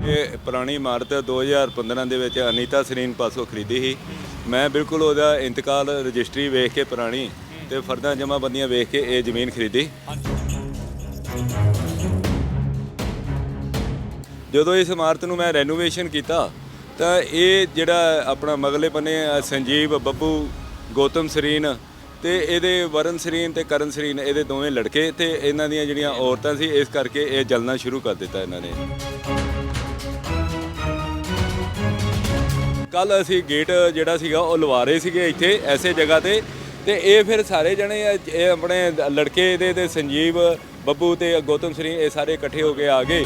ਇਹ ਪੁਰਾਣੀ ਇਮਾਰਤ 2015 ਦੇ ਵਿੱਚ ਅਨੀਤਾ ਸਰੀਨ ਪਾਸੋਂ ਖਰੀਦੀ ਸੀ। ਮੈਂ ਬਿਲਕੁਲ ਉਹਦਾ ਇੰਤਕਾਲ ਰਜਿਸਟਰੀ ਵੇਖ ਕੇ ਪੁਰਾਣੀ ਤੇ ਫਰਦਾਂ ਜਮ੍ਹਾਂਬੰਦੀਆਂ ਵੇਖ ਕੇ ਇਹ ਜ਼ਮੀਨ ਖਰੀਦੀ। ਜਦੋਂ ਇਸ ਇਮਾਰਤ ਨੂੰ ਮੈਂ ਰੈਨੋਵੇਸ਼ਨ ਕੀਤਾ, ਤਾਂ ਇਹ ਜਿਹੜਾ ਆਪਣਾ ਮਗਲੇ ਬੰਨੇ ਸੰਜੀਵ, ਬੱਬੂ, ਗੌਤਮ ਸਰੀਨ ਤੇ ਇਹਦੇ ਵਰਨ ਸਰੀਨ ਤੇ ਕਰਨ ਸਰੀਨ, ਇਹਦੇ ਦੋਵੇਂ ਲੜਕੇ ਤੇ ਇਹਨਾਂ ਦੀਆਂ ਜਿਹੜੀਆਂ ਔਰਤਾਂ ਸੀ, ਇਸ ਕਰਕੇ ਇਹ ਜਲਣਾ ਸ਼ੁਰੂ ਕਰ ਦਿੱਤਾ ਇਹਨਾਂ ਨੇ। ਕੱਲ ਅਸੀਂ ਗੇਟ ਜਿਹੜਾ ਸੀਗਾ ਉਹ ਲਵਾ ਰਹੇ ਸੀਗੇ ਇੱਥੇ ਐਸੇ ਜਗ੍ਹਾ ਤੇ। ਤੇ ਇਹ ਫਿਰ ਸਾਰੇ ਜਣੇ, ਇਹ ਆਪਣੇ ਲੜਕੇ ਇਹਦੇ ਤੇ ਸੰਜੀਵ, ਬੱਬੂ ਤੇ ਗੌਤਮ ਸਰੀਨ ਇਹ ਸਾਰੇ ਇਕੱਠੇ ਹੋ ਕੇ ਆ ਗਏ।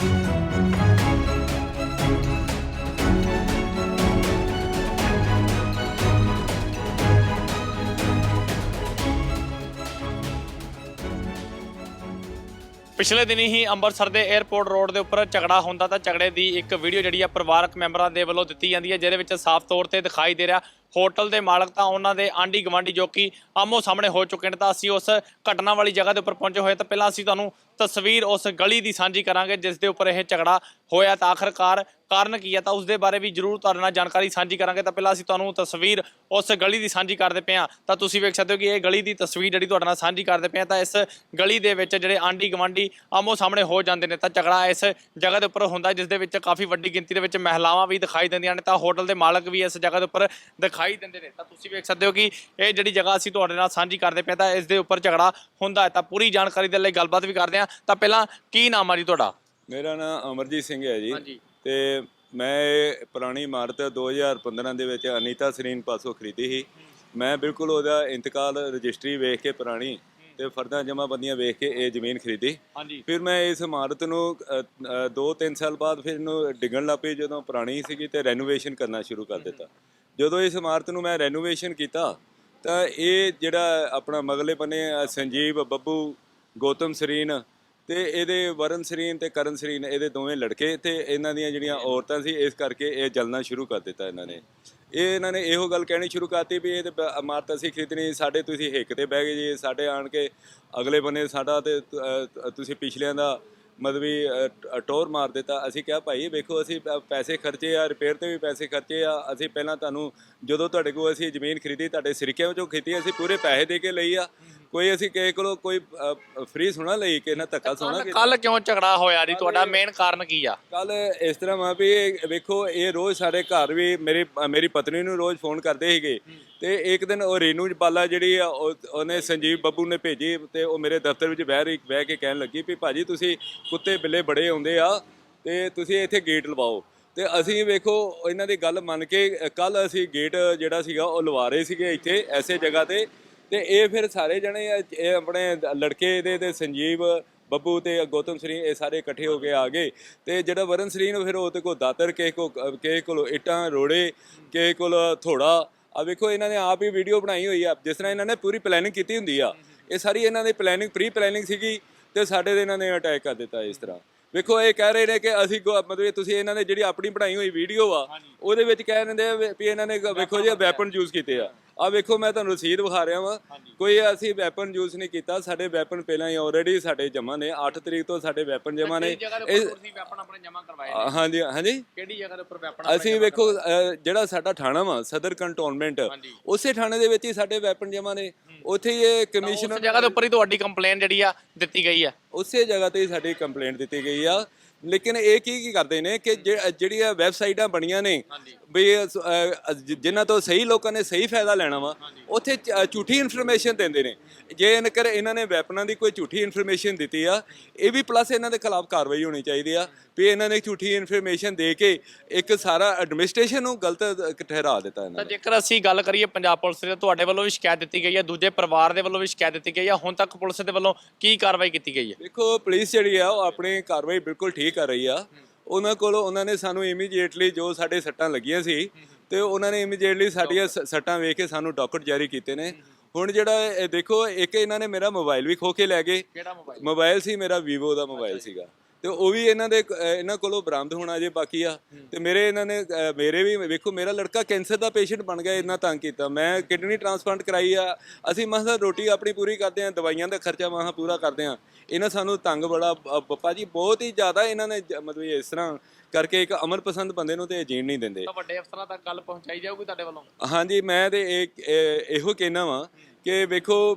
ਪਿਛਲੇ ਦਿਨੀ ਹੀ ਅੰਮ੍ਰਿਤਸਰ ਦੇ 에ਅਰਪੋਰਟ ਰੋਡ ਦੇ ਉੱਪਰ ਝਗੜਾ ਹੁੰਦਾ ਤਾਂ ਝਗੜੇ ਦੀ ਇੱਕ ਵੀਡੀਓ ਜਿਹੜੀ ਆ ਪਰਿਵਾਰਕ ਮੈਂਬਰਾਂ ਦੇ ਵੱਲੋਂ ਦਿੱਤੀ ਜਾਂਦੀ ਹੈ, ਜਿਹਦੇ ਵਿੱਚ ਸਾਫ਼ ਤੌਰ ਤੇ ਦਿਖਾਈ ਦੇ ਰਿਹਾ ਹੋਟਲ ਦੇ ਮਾਲਕ ਤਾਂ ਉਹਨਾਂ ਦੇ ਆਂਢੀ ਗਵਾਂਢੀ ਜੋ ਕਿ ਆਮੋ ਸਾਹਮਣੇ ਹੋ ਚੁੱਕੇ ਨੇ ਤਾਂ ਅਸੀਂ ਉਸ ਘਟਨਾ ਵਾਲੀ ਜਗ੍ਹਾ ਦੇ ਉੱਪਰ ਪਹੁੰਚੇ ਹੋਏ ਤਾਂ ਪਹਿਲਾਂ ਅਸੀਂ ਤੁਹਾਨੂੰ ਤਸਵੀਰ ਉਸ ਗਲੀ ਦੀ ਸਾਂਝੀ ਕਰਾਂਗੇ, ਜਿਸ ਦੇ ਉੱਪਰ ਇਹ ਝਗੜਾ ਹੋਇਆ। ਤਾਂ ਆਖਰਕਾਰ ਕਾਰਨ ਕੀ ਹੈ? ਤਾਂ ਉਸ ਦੇ ਬਾਰੇ ਵੀ ਜਰੂਰ ਤੁਹਾਡੇ ਨਾਲ ਜਾਣਕਾਰੀ ਸਾਂਝੀ ਕਰਾਂਗੇ। ਤਾਂ ਪਹਿਲਾਂ ਅਸੀਂ ਤੁਹਾਨੂੰ ਤਸਵੀਰ ਉਸ ਗਲੀ ਦੀ ਸਾਂਝੀ ਕਰਦੇ ਪਏ ਹਾਂ। ਤਾਂ ਤੁਸੀਂ ਵੇਖ ਸਕਦੇ ਹੋ ਕਿ ਇਹ ਗਲੀ ਦੀ ਤਸਵੀਰ ਜਿਹੜੀ ਤੁਹਾਡੇ ਨਾਲ ਸਾਂਝੀ ਕਰਦੇ ਪਏ ਹਾਂ, ਤਾਂ ਇਸ ਗਲੀ ਦੇ ਵਿੱਚ ਜਿਹੜੇ ਆਂਢੀ ਗਵਾਂਢੀ ਆਮੋ ਸਾਹਮਣੇ ਹੋ ਜਾਂਦੇ ਨੇ। ਤਾਂ ਝਗੜਾ ਇਸ ਜਗ੍ਹਾ ਦੇ ਉੱਪਰ ਹੁੰਦਾ ਜਿਸ ਦੇ ਵਿੱਚ ਕਾਫੀ ਵੱਡੀ ਗਿਣਤੀ ਦੇ ਵਿੱਚ ਮਹਿਲਾਵਾਂ ਵੀ ਦਿਖਾਈ ਦਿੰਦੀਆਂ ਨੇ। ਤਾਂ ਹੋਟਲ ਦੇ ਮਾਲਕ ਵੀ ਇਸ ਜਗ੍ਹਾ ਦੇ ਉੱਪਰ ਦਿਖਾਈ ਦਿੰਦੇ ਨੇ। ਤਾਂ ਤੁਸੀਂ ਵੇਖ ਸਕਦੇ ਹੋ ਕਿ ਇਹ ਜਿਹੜੀ ਜਗ੍ਹਾ ਅਸੀਂ ਤੁਹਾਡੇ ਨਾਲ ਸਾਂਝੀ ਕਰਦੇ ਪਏ ਤਾਂ ਇਸ ਦੇ ਉੱਪਰ ਝਗੜਾ ਹੁੰਦਾ ਹੈ। ਤਾਂ ਪੂਰੀ ਜਾਣਕਾਰੀ ਦੇ ਲਈ ਗੱਲਬਾਤ ਵੀ ਕਰਦੇ ਹਾਂ। ਤਾਂ ਪਹਿਲਾਂ ਕੀ ਨਾਮ ਆ ਜੀ ਤੁਹਾਡਾ? ਮੇਰਾ ਨਾਮ ਅਮਰਜੀਤ ਸਿੰਘ ਹੈ ਜੀ। ਤੇ ਮੈਂ ਇਹ ਪੁਰਾਣੀ ਇਮਾਰਤ 2015 ਦੇ ਵਿੱਚ ਅਨੀਤਾ ਸਰੀਨ ਪਾਸੋਂ ਖਰੀਦੀ ਸੀ। ਮੈਂ ਬਿਲਕੁਲ ਉਹਦਾ ਇੰਤਕਾਲ ਰਜਿਸਟਰੀ ਵੇਖ ਕੇ ਪੁਰਾਣੀ ਤੇ ਫਰਦਾਂ ਜਮ੍ਹਾਂਬੰਦੀਆਂ ਵੇਖ ਕੇ ਇਹ ਜ਼ਮੀਨ ਖਰੀਦੀ। ਫਿਰ ਮੈਂ ਇਸ ਇਮਾਰਤ ਨੂੰ 2-3 ਸਾਲ ਬਾਅਦ ਫਿਰ ਇਹਨੂੰ ਡਿੱਗਣ ਲੱਗ ਪਈ ਜਦੋਂ ਪੁਰਾਣੀ ਸੀਗੀ ਤੇ ਰੈਨੋਵੇਸ਼ਨ ਕਰਨਾ ਸ਼ੁਰੂ ਕਰ ਦਿੱਤਾ। ਜਦੋਂ ਇਸ ਇਮਾਰਤ ਨੂੰ ਮੈਂ ਰੈਨੋਵੇਸ਼ਨ ਕੀਤਾ, ਤਾਂ ਇਹ ਜਿਹੜਾ ਆਪਣਾ ਮਗਲੇ ਬੰਨੇ ਸੰਜੀਵ, ਬੱਬੂ, ਗੌਤਮ ਸਰੀਨ ਤੇ ਇਹਦੇ ਵਰਨ ਸਰੀਨ ਤੇ ਕਰਨ ਸਰੀਨ, ਇਹਦੇ ਦੋਵੇਂ ਲੜਕੇ ਤੇ ਇਹਨਾਂ ਦੀਆਂ ਜਿਹੜੀਆਂ ਔਰਤਾਂ ਸੀ, ਇਸ ਕਰਕੇ ਇਹ ਜਲਣਾ ਸ਼ੁਰੂ ਕਰ ਦਿੱਤਾ ਇਹਨਾਂ ਨੇ। ਇਹ ਇਹਨਾਂ ਨੇ ਇਹੋ ਗੱਲ ਕਹਿਣੀ ਸ਼ੁਰੂ ਕਰਤੀ ਵੀ ਇਹ ਤੇ ਬ- ਇਮਾਰਤ ਅਸੀਂ ਖਰੀਦਣੀ, ਸਾਡੇ ਤੁਸੀਂ ਹਿੱਕ ਤੇ ਬਹਿ ਗਏ ਜੀ, ਸਾਡੇ ਆਣ ਕੇ ਅਗਲੇ ਬੰਨੇ ਸਾਡਾ ਤੇ ਤੁਸੀਂ ਪਿਛਲਿਆਂ ਦਾ ਮਤਲਬ ਵੀ ਟੋਰ ਮਾਰ ਦਿੱਤਾ। ਅਸੀਂ ਕਿਹਾ, ਭਾਈ, ਵੇਖੋ, ਅਸੀਂ ਪ- ਪੈਸੇ ਖਰਚੇ ਆ ਰਿਪੇਅਰ ਤੇ ਵੀ ਪੈਸੇ ਖਰਚੇ ਆ। ਅਸੀਂ ਪਹਿਲਾਂ ਤੁਹਾਨੂੰ, ਜਦੋਂ ਤੁਹਾਡੇ ਕੋਲ ਅਸੀਂ ਜ਼ਮੀਨ ਖਰੀਦੀ, ਤੁਹਾਡੇ ਸਿਰਕਿਆਂ ਵਿੱਚੋਂ ਖਰੀਦੀ, ਅਸੀਂ ਪੂਰੇ ਪੈਸੇ ਦੇ ਕੇ ਲਈ ਆ। ਕੋਈ ਅਸੀਂ ਕਿਸੇ ਕੋਲੋਂ ਕੋਈ ਫ੍ਰੀ ਸੁਣਾ ਲਈ ਕਿ ਨਾ ਧੱਕਾ ਸੁਣਾ ਕਿ ਕੱਲ ਕਿਉਂ ਝਗੜਾ ਹੋਇਆ ਜੀ? ਤੁਹਾਡਾ ਮੇਨ ਕਾਰਨ ਕੀ ਆ? ਕੱਲ ਇਸ ਤਰ੍ਹਾਂ ਵਾ ਵੀ ਵੇਖੋ ਇਹ ਰੋਜ਼ ਸਾਡੇ ਘਰ ਵੀ ਮੇਰੀ ਮੇਰੀ ਪਤਨੀ ਨੂੰ ਰੋਜ਼ ਫੋਨ ਕਰਦੇ ਸੀਗੇ। ਤੇ ਇੱਕ ਦਿਨ ਉਹ ਰੇਨੂ ਬਾਲਾ ਜਿਹੜੀ ਆ ਉਹ- ਉਹਨੇ ਸੰਜੀਵ ਬੱਬੂ ਨੇ ਭੇਜੀ ਤੇ ਉਹ ਮੇਰੇ ਦਫ਼ਤਰ ਵਿੱਚ ਬਹਿ ਰਹੀ ਬਹਿ ਕੇ ਕਹਿਣ ਲੱਗੀ ਵੀ ਭਾਜੀ ਤੁਸੀਂ ਕੁੱਤੇ ਬਿੱਲੇ ਬੜੇ ਆਉਂਦੇ ਆ ਤੇ ਤੁਸੀਂ ਇੱਥੇ ਗੇਟ ਲਵਾਓ। ਤੇ ਅਸੀਂ ਵੇਖੋ ਇਹਨਾਂ ਦੀ ਗੱਲ ਮੰਨ ਕੇ ਕੱਲ ਅਸੀਂ ਗੇਟ ਜਿਹੜਾ ਸੀਗਾ ਉਹ ਲਵਾ ਰਹੇ ਸੀਗੇ ਇੱਥੇ ਐਸੇ ਜਗ੍ਹਾ ਤੇ। ਤੇ ਇਹ ਫਿਰ ਸਾਰੇ ਜਣੇ ਇਹ ਆਪਣੇ ਲੜਕੇ ਇਹਦੇ ਤੇ ਸੰਜੀਵ ਬੱਬੂ ਤੇ ਗੌਤਮ ਸਰੀਨ ਇਹ ਸਾਰੇ ਇਕੱਠੇ ਹੋ ਕੇ ਆ ਗਏ। ਤੇ ਜਿਹੜਾ ਵਰਨ ਸਰੀਨ ਫਿਰ ਉਹ ਤੇ ਕੋ ਦਾਤਰ ਕਿਸੇ ਕੋ ਕਿਸੇ ਕੋਲ ਇੱਟਾਂ ਰੋੜੇ ਕਿਸੇ ਕੋਲ ਥੋੜਾ ਆ ਵੇਖੋ ਇਹਨਾਂ ਨੇ ਆਪ ਹੀ ਵੀਡੀਓ ਬਣਾਈ ਹੋਈ ਆ ਜਿਸ ਤਰ੍ਹਾਂ ਇਹਨਾਂ ਨੇ ਪੂਰੀ ਪਲੈਨਿੰਗ ਕੀਤੀ ਹੁੰਦੀ ਆ। ਇਹ ਸਾਰੀ ਇਹਨਾਂ ਦੀ ਪਲੈਨਿੰਗ ਪ੍ਰੀ ਪਲੈਨਿੰਗ ਸੀਗੀ ਤੇ ਸਾਡੇ ਤੇ ਇਹਨਾਂ ਨੇ ਅਟੈਕ ਕਰ ਦਿੱਤਾ ਇਸ ਤਰ੍ਹਾਂ। ਵੇਖੋ ਇਹ ਕਹਿ ਰਹੇ ਨੇ ਕਿ ਅਸੀਂ ਮਤਲਬ ਤੁਸੀਂ ਇਹਨਾਂ ਨੇ ਜਿਹੜੀ ਆਪਣੀ ਬਣਾਈ ਹੋਈ ਵੀਡੀਓ ਆ ਉਹਦੇ ਵਿੱਚ ਕਹਿ ਰਹੇ ਨੇ ਵੀ ਇਹਨਾਂ ਨੇ ਵੇਖੋ ਜੀ ਵੈਪਨ ਯੂਜ਼ ਕੀਤੇ ਆ। ਆ ਵੇਖੋ ਮੈਂ ਤੁਹਾਨੂੰ ਰਸੀਦ ਵਿਖਾ ਰਿਹਾ ਵਾਂ। ਕੋਈ ਅਸੀਂ ਵੈਪਨ ਯੂਜ਼ ਨਹੀਂ ਕੀਤਾ। ਸਾਡੇ ਵੈਪਨ ਪਹਿਲਾਂ ਹੀ ਆਲਰੇਡੀ ਸਾਡੇ ਜਮ੍ਹਾਂ ਨੇ। 8 ਤਰੀਕ ਤੋਂ ਸਾਡੇ ਵੈਪਨ ਜਮ੍ਹਾਂ ਨੇ। ਜਗ੍ਹਾ ਦੇ ਉੱਪਰ ਤੁਸੀਂ ਵੈਪਨ ਆਪਣੇ ਜਮ੍ਹਾਂ ਕਰਵਾਏ ਅ, ਹਾਂਜੀ ਹਾਂਜੀ ਕਿਹੜੀ ਜਗ੍ਹਾ ਦੇ ਉੱਪਰ ਵੈਪਨ ਅਸੀਂ ਵੇਖੋ ਜਿਹੜਾ ਸਾਡਾ ਥਾਣਾ ਵਾ ਸਦਰ ਕੰਟੋਨਮੈਂਟ। ਉਸੇ ਥਾਣੇ ਦੇ ਵਿੱਚ ਹੀ ਸਾਡੇ ਵੈਪਨ ਜਮ੍ਹਾਂ ਨੇ। ਉੱਥੇ ਹੀ ਇਹ ਉਸ ਕਮਿਸ਼ਨਰ ਜਗ੍ਹਾ ਦੇ ਉੱਪਰ ਹੀ ਤੁਹਾਡੀ ਕੰਪਲੇਨ ਜਿਹੜੀ ਆ ਦਿੱਤੀ ਗਈ ਆ। ਉਸੇ ਜਗ੍ਹਾ ਤੇ ਹੀ ਸਾਡੀ ਕੰਪਲੇਂਟ ਦਿੱਤੀ ਗਈ ਆ। ਲੇਕਿਨ ਇਹ ਕੀ ਕੀ ਕਰਦੇ ਨੇ ਕਿ ਜਿਹੜੀਆਂ ਵੈਬਸਾਈਟਾਂ ਬਣੀਆਂ ਨੇ ਵੀ ਜਿਨ੍ਹਾਂ ਤੋਂ ਸਹੀ ਲੋਕਾਂ ਨੇ ਸਹੀ ਫਾਇਦਾ ਲੈਣਾ ਵਾ ਉੱਥੇ ਝੂਠੀ ਇਨਫੋਰਮੇਸ਼ਨ ਦਿੰਦੇ ਨੇ। ਜੇ ਇਹਨਾਂ ਕਰ ਇਹਨਾਂ ਨੇ ਵੈਪਨਾਂ ਦੀ ਕੋਈ ਝੂਠੀ ਇਨਫੋਰਮੇਸ਼ਨ ਦਿੱਤੀ ਆ ਇਹ ਵੀ ਪਲੱਸ ਇਹਨਾਂ ਦੇ ਖਿਲਾਫ ਕਾਰਵਾਈ ਹੋਣੀ ਚਾਹੀਦੀ ਆ ਵੀ ਇਹਨਾਂ ਨੇ ਝੂਠੀ ਇਨਫੋਰਮੇਸ਼ਨ ਦੇ ਕੇ ਇੱਕ ਸਾਰਾ ਐਡਮਿਨਿਸਟ੍ਰੇਸ਼ਨ ਨੂੰ ਗਲਤ ਠਹਿਰਾ ਦਿੱਤਾ ਇਹਨਾਂ ਨੇ। ਜੇਕਰ ਅਸੀਂ ਗੱਲ ਕਰੀਏ ਪੰਜਾਬ ਪੁਲਿਸ ਦੇ ਤੁਹਾਡੇ ਵੱਲੋਂ ਵੀ ਸ਼ਿਕਾਇਤ ਦਿੱਤੀ ਗਈ ਹੈ ਦੂਜੇ ਪਰਿਵਾਰ ਦੇ ਵੱਲੋਂ ਵੀ ਸ਼ਿਕਾਇਤ ਦਿੱਤੀ ਗਈ ਹੈ ਹੁਣ ਤੱਕ ਪੁਲਿਸ ਦੇ ਵੱਲੋਂ ਕੀ ਕਾਰਵਾਈ ਕੀਤੀ ਗਈ ਹੈ ਦੇਖੋ ਪੁਲਿਸ ਜਿਹੜੀ ਆ ਉਹ ਆਪਣੀ ਕਾਰਵਾਈ ਬਿਲਕੁਲ ਠੀਕ ਕਰ ਰਹੀ ਆ। ਉਹਨਾਂ ਕੋਲ ਉਹਨਾਂ ਨੇ ਸਾਨੂੰ ਇਮੀਡੀਏਟਲੀ ਜੋ ਸਾਡੇ ਸੱਟਾਂ ਲੱਗੀਆਂ ਸੀ ਤੇ ਉਹਨਾਂ ਨੇ ਇਮੀਡੀਏਟਲੀ ਸਾਡੀਆਂ ਸ- ਸੱਟਾਂ ਵੇਖ ਕੇ ਸਾਨੂੰ ਡਾਕਟਰ ਜਾਰੀ ਕੀਤੇ ਨੇ। ਹੁਣ ਜਿਹੜਾ ਇਹ ਦੇਖੋ ਇੱਕ ਇਹਨਾਂ ਨੇ ਮੇਰਾ ਮੋਬਾਈਲ ਵੀ ਖੋ ਕੇ ਲੈ ਗਏ। ਕਿਹੜਾ ਮੋਬਾਈਲ ਮੋਬਾਈਲ ਸੀ ਮੇਰਾ ਵੀਵੋ ਦਾ ਮੋਬਾਈਲ ਸੀਗਾ। ਤੇ ਉਹ ਵੀ ਇਹਨਾਂ ਦੇ ਇਹਨਾਂ ਕੋਲੋਂ ਬਰਾਮਦ ਹੋਣਾ ਜੇ ਬਾਕੀ ਆ। ਤੇ ਮੇਰੇ ਇਹਨਾਂ ਨੇ ਮੇਰੇ ਵੀ ਵੇਖੋ ਮੇਰਾ ਲੜਕਾ ਕੈਂਸਰ ਦਾ ਪੇਸ਼ੈਂਟ ਬਣ ਗਿਆ ਇੰਨਾ ਤੰਗ ਕੀਤਾ। ਮੈਂ ਕਿਡਨੀ ਟ੍ਰਾਂਸਪਲਾਂਟ ਕਰਾਈ ਆ। ਅਸੀਂ ਮਸਾਂ ਰੋਟੀ ਆਪਣੀ ਪੂਰੀ ਕਰਦੇ ਆ ਦਵਾਈਆਂ ਦਾ ਖਰਚਾ ਮਸਾਂ ਪੂਰਾ ਕਰਦੇ ਆ। ਇਹਨਾਂ ਸਾਨੂੰ ਤੰਗ ਬੜਾ ਪਪਾ ਜੀ ਬਹੁਤ ਹੀ ਜ਼ਿਆਦਾ ਇਹਨਾਂ ਨੇ ਮਤਲਬ ਇਸ ਤਰ੍ਹਾਂ ਕਰਕੇ ਇੱਕ ਅਮਰ ਪਸੰਦ ਬੰਦੇ ਨੂੰ ਤੇ ਜੀਣ ਨਹੀਂ ਦਿੰਦੇ। ਤਾਂ ਵੱਡੇ ਅਫਸਰਾਂ ਤੱਕ ਗੱਲ ਪਹੁੰਚਾਈ ਜਾਊਗੀ ਤੁਹਾਡੇ ਵੱਲੋਂ? ਹਾਂਜੀ ਮੈਂ ਤੇ ਇਹ ਕਹਿਣਾ ਵਾਂ ਕਿ ਵੇਖੋ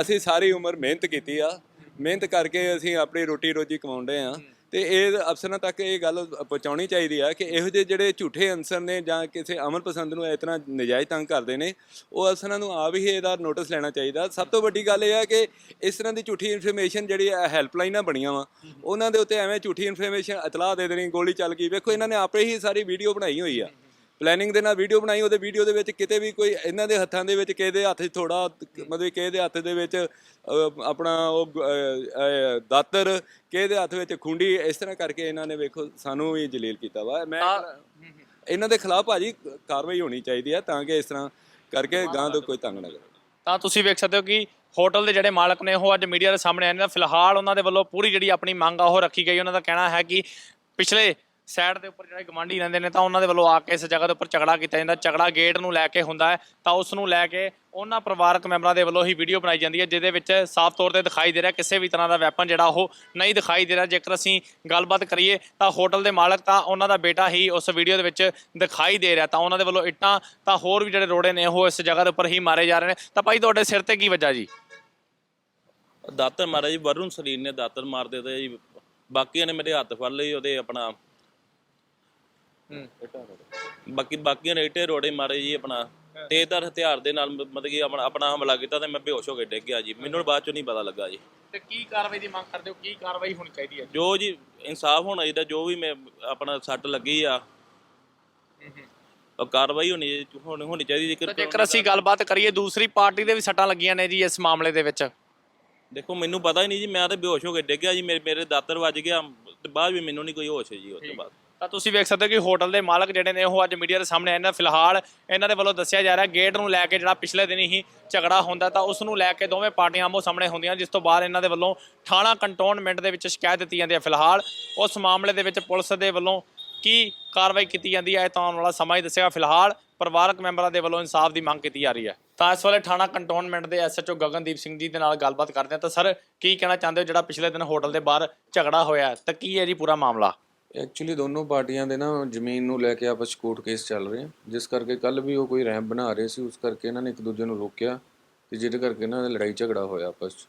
ਅਸੀਂ ਸਾਰੀ ਉਮਰ ਮਿਹਨਤ ਕੀਤੀ ਆ। ਮਿਹਨਤ ਕਰਕੇ ਅਸੀਂ ਆਪਣੀ ਰੋਟੀ ਰੋਜੀ ਕਮਾਉਂਦੇ ਆ ਤੇ ਇਹ ਅਫਸਰਾਂ ਤੱਕ ਇਹ ਗੱਲ ਪਹੁੰਚਾਉਣੀ ਚਾਹੀਦੀ ਆ ਕਿ ਇਹੋ ਜਿਹੇ ਜਿਹੜੇ ਝੂਠੇ ਅਨਸਰ ਨੇ ਜਾਂ ਕਿਸੇ ਅਮਰ ਪਸੰਦ ਨੂੰ ਤਰ੍ਹਾਂ ਨਜਾਇਜ਼ ਤੰਗ ਕਰਦੇ ਨੇ ਉਹ ਅਫਸਰਾਂ ਨੂੰ ਆਪ ਹੀ ਇਹਦਾ ਨੋਟਿਸ ਲੈਣਾ ਚਾਹੀਦਾ। ਸਭ ਤੋਂ ਵੱਡੀ ਗੱਲ ਇਹ ਆ ਕਿ ਇਸ ਤਰ੍ਹਾਂ ਦੀ ਝੂਠੀ ਇਨਫੋਰਮੇਸ਼ਨ ਜਿਹੜੀ ਹੈਲਪਲਾਈਨਾਂ ਬਣੀਆਂ ਵਾ। ਉਹਨਾਂ ਦੇ ਉੱਤੇ ਐਵੇਂ ਝੂਠੀ ਇਨਫੋਰਮੇਸ਼ਨ ਇਤਲਾਹ ਦੇ ਦੇਣੀ ਗੋਲੀ ਚੱਲ ਗਈ। ਵੇਖੋ ਇਹਨਾਂ ਨੇ ਆਪੇ ਹੀ ਸਾਰੀ ਵੀਡੀਓ ਬਣਾਈ ਹੋਈ ਆ। ਪਲੈਨਿੰਗ ਦੇ ਨਾਲ ਵੀਡੀਓ ਬਣਾਈ ਉਹਦੇ ਵੀਡੀਓ ਦੇ ਵਿੱਚ ਕਿਤੇ ਵੀ ਕੋਈ ਇਹਨਾਂ ਦੇ ਹੱਥਾਂ ਦੇ ਵਿੱਚ ਕਿਸੇ ਦੇ ਹੱਥ 'ਚ ਥੋੜਾ ਮਤਲਬ ਕਿਸੇ ਦੇ ਹੱਥ ਦੇ ਵਿੱਚ ਅਹ, ਆਪਣਾ ਉਹ ਅਹ, ਅਹ, ਦਾਤਰ ਕਿਸੇ ਦੇ ਹੱਥ ਵਿੱਚ ਖੁੰਡੀ ਇਸ ਤਰ੍ਹਾਂ ਕਰਕੇ ਇਹਨਾਂ ਨੇ ਵੇਖੋ ਸਾਨੂੰ ਵੀ ਜਲੀਲ ਕੀਤਾ ਵਾ। ਮੈਂ ਇਹਨਾਂ ਦੇ ਖਿਲਾਫ ਭਾਜੀ ਕਾਰਵਾਈ ਹੋਣੀ ਚਾਹੀਦੀ ਆ ਤਾਂ ਕਿ ਇਸ ਤਰ੍ਹਾਂ ਕਰਕੇ ਗਾਂ ਤੋਂ ਕੋਈ ਤੰਗ ਨਾ ਕਰੇ। ਤਾਂ ਤੁਸੀਂ ਵੇਖ ਸਕਦੇ ਹੋ ਕਿ ਹੋਟਲ ਦੇ ਜਿਹੜੇ ਮਾਲਕ ਨੇ ਉਹ ਅੱਜ ਮੀਡੀਆ ਦੇ ਸਾਹਮਣੇ ਆਏ ਨੇ। ਫਿਲਹਾਲ ਉਹਨਾਂ ਦੇ ਵੱਲੋਂ ਪੂਰੀ ਜਿਹੜੀ ਆਪਣੀ ਮੰਗ ਆ ਉਹ ਰੱਖੀ ਗਈ। ਉਹਨਾਂ ਦਾ ਕਹਿਣਾ ਹੈ ਕਿ ਪਿਛਲੇ ਸਾਈਡ ਦੇ ਉੱਪਰ ਜਿਹੜੇ ਗਵਾਂਢੀ ਰਹਿੰਦੇ ਨੇ ਤਾਂ ਉਹਨਾਂ ਦੇ ਵੱਲੋਂ ਆ ਕੇ ਇਸ ਜਗ੍ਹਾ ਦੇ ਉੱਪਰ ਝਗੜਾ ਕੀਤਾ ਜਾਂਦਾ। ਝਗੜਾ ਗੇਟ ਨੂੰ ਲੈ ਕੇ ਹੁੰਦਾ ਹੈ। ਤਾਂ ਉਸ ਨੂੰ ਲੈ ਕੇ ਉਹਨਾਂ ਪਰਿਵਾਰਕ ਮੈਂਬਰਾਂ ਦੇ ਵੱਲੋਂ ਹੀ ਵੀਡੀਓ ਬਣਾਈ ਜਾਂਦੀ ਹੈ, ਜਿਹਦੇ ਵਿੱਚ ਸਾਫ਼ ਤੌਰ ਤੇ ਦਿਖਾਈ ਦੇ ਰਿਹਾ ਕਿਸੇ ਵੀ ਤਰ੍ਹਾਂ ਦਾ ਵੈਪਨ ਜਿਹੜਾ ਉਹ ਨਹੀਂ ਦਿਖਾਈ ਦੇ ਰਿਹਾ। ਜੇਕਰ ਅਸੀਂ ਗੱਲਬਾਤ ਕਰੀਏ ਤਾਂ ਹੋਟਲ ਦੇ ਮਾਲਕ ਤਾਂ ਉਹਨਾਂ ਦਾ ਬੇਟਾ ਹੀ ਉਸ ਵੀਡੀਓ ਦੇ ਵਿੱਚ ਦਿਖਾਈ ਦੇ ਰਿਹਾ। ਤਾਂ ਉਹਨਾਂ ਦੇ ਵੱਲੋਂ ਇੱਟਾਂ ਤਾਂ ਹੋਰ ਵੀ ਜਿਹੜੇ ਰੋੜੇ ਨੇ ਉਹ ਇਸ ਜਗ੍ਹਾ ਦੇ ਉੱਪਰ ਹੀ ਮਾਰੇ ਜਾ ਰਹੇ ਨੇ। ਤਾਂ ਭਾਈ, ਤੁਹਾਡੇ ਸਿਰ ਤੇ ਕੀ ਵੱਜਾ ਜੀ? ਦਾਤਰ ਮਾਰਿਆ ਜੀ। ਵਰੁਣ ਸਰੀਰ ਨੇ ਦਾਤਰ ਮਾਰ ਦਿੱਤੇ ਜੀ। ਬਾਕੀਆਂ ਨੇ ਮੇਰੇ ਹੱਥ ਫੜ ਲਈ ਉਹਦੇ ਆਪਣਾ ਬਾਕੀ ਬਾਕੀਆਂ ਨੇ ਇੱਟੇ ਰੋੜੇ ਮਾਰੇ ਜੀ ਆਪਣਾ। ਤੇਜ਼ਧਾਰ ਹਥਿਆਰ ਦੇ ਨਾਲ ਮਤਲਬ ਕਿ ਆਪਣਾ ਆਪਣਾ ਹਮਲਾ ਕੀਤਾ ਤੇ ਮੈਂ ਬੇਹੋਸ਼ ਹੋ ਕੇ ਡਿੱਗ ਗਿਆ ਜੀ। ਮੈਨੂੰ ਬਾਅਦ ਚੋਂ ਨਹੀਂ ਪਤਾ ਲੱਗਾ ਜੀ। ਤੇ ਕੀ ਕਾਰਵਾਈ ਦੀ ਮੰਗ ਕਰਦੇ ਹੋ? ਕੀ ਕਾਰਵਾਈ ਹੋਣੀ ਚਾਹੀਦੀ ਹੈ ਜੋ? ਜੀ ਇਨਸਾਫ ਹੋਣਾ ਚਾਹੀਦਾ ਜੋ ਵੀ ਮੈਂ ਆਪਣਾ ਸੱਟ ਲੱਗੀ ਆ ਉਹ ਕਾਰਵਾਈ ਹੋਣੀ ਹੋਣੀ ਹੋਣੀ ਚਾਹੀਦੀ ਜੇਕਰ ਜੇਕਰ ਅਸੀਂ ਗੱਲਬਾਤ ਕਰੀਏ ਦੂਸਰੀ ਪਾਰਟੀ ਦੇ ਵੀ ਸੱਟਾਂ ਲੱਗੀਆਂ ਨੇ ਜੀ ਇਸ ਮਾਮਲੇ ਦੇ ਵਿੱਚ। ਦੇਖੋ ਮੈਨੂੰ ਪਤਾ ਹੀ ਨਹੀਂ ਜੀ ਮੈਂ ਤਾਂ ਬੇਹੋਸ਼ ਹੋ ਕੇ ਡਿੱਗ ਗਿਆ ਜੀ। ਮੇਰੇ ਮੇਰੇ ਦਾਤਰ ਵੱਜ ਗਿਆ ਤੇ ਬਾਅਦ ਵੀ ਮੈਨੂੰ ਨਹੀਂ ਕੋਈ ਹੋਸ਼ ਜੀ ਉਸ ਤੋਂ ਬਾਅਦ। ਤਾਂ ਤੁਸੀਂ ਵੇਖ ਸਕਦੇ ਹੋ ਕਿ ਹੋਟਲ ਦੇ ਮਾਲਕ ਜਿਹੜੇ ਨੇ ਉਹ ਅੱਜ ਮੀਡੀਆ ਦੇ ਸਾਹਮਣੇ ਆਏ ਨੇ। ਫਿਲਹਾਲ ਇਹਨਾਂ ਦੇ ਵੱਲੋਂ ਦੱਸਿਆ ਜਾ ਰਿਹਾ ਗੇਟ ਨੂੰ ਲੈ ਕੇ ਜਿਹੜਾ ਪਿਛਲੇ ਦਿਨ ਹੀ ਝਗੜਾ ਹੁੰਦਾ ਤਾਂ ਉਸ ਨੂੰ ਲੈ ਕੇ ਦੋਵੇਂ ਪਾਰਟੀਆਂ ਆਮੋ ਸਾਹਮਣੇ ਹੁੰਦੀਆਂ ਜਿਸ ਤੋਂ ਬਾਅਦ ਇਹਨਾਂ ਦੇ ਵੱਲੋਂ ਥਾਣਾ ਕੰਟੋਨਮੈਂਟ ਦੇ ਵਿੱਚ ਸ਼ਿਕਾਇਤ ਦਿੱਤੀ ਜਾਂਦੀ ਹੈ। ਫਿਲਹਾਲ ਉਸ ਮਾਮਲੇ ਦੇ ਵਿੱਚ ਪੁਲਿਸ ਦੇ ਵੱਲੋਂ ਕੀ ਕਾਰਵਾਈ ਕੀਤੀ ਜਾਂਦੀ ਹੈ ਇਹ ਤਾਂ ਆਉਣ ਵਾਲਾ ਸਮਾਂ ਹੀ ਦੱਸੇਗਾ। ਫਿਲਹਾਲ ਪਰਿਵਾਰਕ ਮੈਂਬਰਾਂ ਦੇ ਵੱਲੋਂ ਇਨਸਾਫ ਦੀ ਮੰਗ ਕੀਤੀ ਜਾ ਰਹੀ ਹੈ। ਤਾਂ ਇਸ ਵੇਲੇ ਥਾਣਾ ਕੰਟੋਨਮੈਂਟ ਦੇ ਐਸਐਚਓ ਗਗਨਦੀਪ ਸਿੰਘ ਜੀ ਦੇ ਨਾਲ ਗੱਲਬਾਤ ਕਰਦੇ ਹਾਂ। ਤਾਂ ਸਰ ਕੀ ਕਹਿਣਾ ਚਾਹੁੰਦੇ ਹੋ ਜਿਹੜਾ ਪਿਛਲੇ ਦਿਨ ਹੋਟਲ ਦੇ ਬਾਹਰ ਝਗੜਾ ਹੋਇਆ ਹੈ, ਤਾਂ ਕੀ ਹੈ ਜੀ ਪੂਰਾ ਮਾਮਲਾ? ਐਕਚੁਅਲੀ ਦੋਨੋਂ ਪਾਰਟੀਆਂ ਦੇ ਨਾ ਜ਼ਮੀਨ ਨੂੰ ਲੈ ਕੇ ਆਪਸ ਕੋਰਟ ਕੇਸ ਚੱਲ ਰਹੇ ਆ। ਜਿਸ ਕਰਕੇ ਕੱਲ ਵੀ ਉਹ ਕੋਈ ਰੈਂਪ ਬਣਾ ਰਹੇ ਸੀ ਉਸ ਕਰਕੇ ਇਹਨਾਂ ਨੇ ਇੱਕ ਦੂਜੇ ਨੂੰ ਰੋਕਿਆ ਤੇ ਜਿਹਦੇ ਕਰਕੇ ਇਹਨਾਂ ਦਾ ਲੜਾਈ ਝਗੜਾ ਹੋਇਆ ਆਪਸ 'ਚ।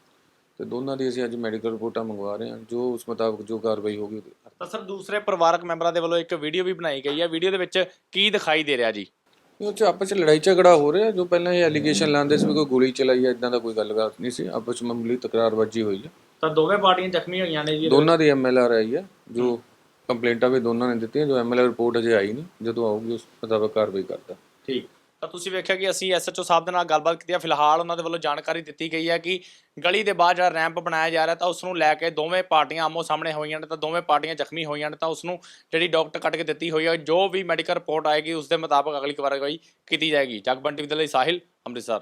ਤੇ ਦੋਨਾਂ ਦੀ ਅਸੀਂ ਅੱਜ ਮੈਡੀਕਲ ਰਿਪੋਰਟਾਂ ਮੰਗਵਾ ਰਹੇ ਹਾਂ। ਜੋ ਉਸ ਮੁਤਾਬਕ ਜੋ ਕਾਰਵਾਈ ਹੋਗੀ ਉਹਦੀ ਤਾਂ। ਸਰ ਦੂਸਰੇ ਪਰਿਵਾਰਕ ਮੈਂਬਰਾਂ ਦੇ ਵੱਲੋਂ ਇੱਕ ਵੀਡੀਓ ਵੀ ਬਣਾਈ ਗਈ ਹੈ ਵੀਡੀਓ ਦੇ ਵਿੱਚ ਕੀ ਦਿਖਾਈ ਦੇ ਰਿਹਾ ਜੀ? ਉਹ 'ਚ ਆਪਸ 'ਚ ਲੜਾਈ ਝਗੜਾ ਹੋ ਰਿਹਾ। ਜੋ ਪਹਿਲਾਂ ਇਹ ਐਲੀਗੇਸ਼ਨ ਲਾਉਂਦੇ ਸੀ ਵੀ ਕੋਈ ਗੋਲੀ ਚਲਾਈ ਹੈ ਇਦਾਂ ਦਾ ਕੋਈ ਗੱਲਬਾਤ ਨਹੀਂ ਸੀ। ਆਪਸ 'ਚ ਮਾਮੂਲੀ ਤਕਰਾਰਬਾਜ਼ੀ ਹੋਈ ਹੈ ਤਾਂ ਦੋਵੇਂ ਪਾਰਟੀਆਂ ਜ਼ਖਮੀ ਹੋਈਆਂ ਨੇ ਜੀ ਦੋਨਾਂ ਦੀ ਐਮਐਲਆਰ ਆਈ ਹੈ ਜੋ ਕੰਪਲੇਂਟਾਂ ਵੀ ਦੋਨਾਂ ਨੇ ਦਿੱਤੀਆਂ, ਜੋ ਐਮਐਲਆਰ ਰਿਪੋਰਟ ਅਜੇ ਆਈ ਨਹੀਂ ਜਦੋਂ ਆਊਗੀ ਉਸ ਮੁਤਾਬਕ ਕਾਰਵਾਈ ਕਰਦਾ। ਠੀਕ। ਤਾਂ ਤੁਸੀਂ ਵੇਖਿਆ ਕਿ ਅਸੀਂ ਐਸਐਚਓ ਸਾਹਿਬ ਦੇ ਨਾਲ ਗੱਲਬਾਤ ਕੀਤੀ ਹੈ ਫਿਲਹਾਲ ਉਹਨਾਂ ਦੇ ਵੱਲੋਂ ਜਾਣਕਾਰੀ ਦਿੱਤੀ ਗਈ ਹੈ ਕਿ ਗਲੀ ਦੇ ਬਾਹਰ ਜਿਹੜਾ ਰੈਂਪ ਬਣਾਇਆ ਜਾ ਰਿਹਾ, ਤਾਂ ਉਸ ਨੂੰ ਲੈ ਕੇ ਦੋਵੇਂ ਪਾਰਟੀਆਂ ਆਮੋ ਸਾਹਮਣੇ ਹੋਈਆਂ ਨੇ, ਤਾਂ ਦੋਵੇਂ ਪਾਰਟੀਆਂ ਜ਼ਖਮੀ ਹੋਈਆਂ ਨੇ, ਤਾਂ ਉਸ ਨੂੰ ਜਿਹੜੀ ਡਾਕਟਰ ਕੱਟ ਕੇ ਦਿੱਤੀ ਹੋਈ ਹੈ, ਜੋ ਵੀ ਮੈਡੀਕਲ ਰਿਪੋਰਟ ਆਏਗੀ ਉਸ ਦੇ ਮੁਤਾਬਕ ਅਗਲੀ ਕਾਰਵਾਈ ਕੀਤੀ ਜਾਏਗੀ। ਜਗਬੰਟੀ ਦੇ ਲਈ ਸਾਹਿਲ, ਅੰਮ੍ਰਿਤਸਰ।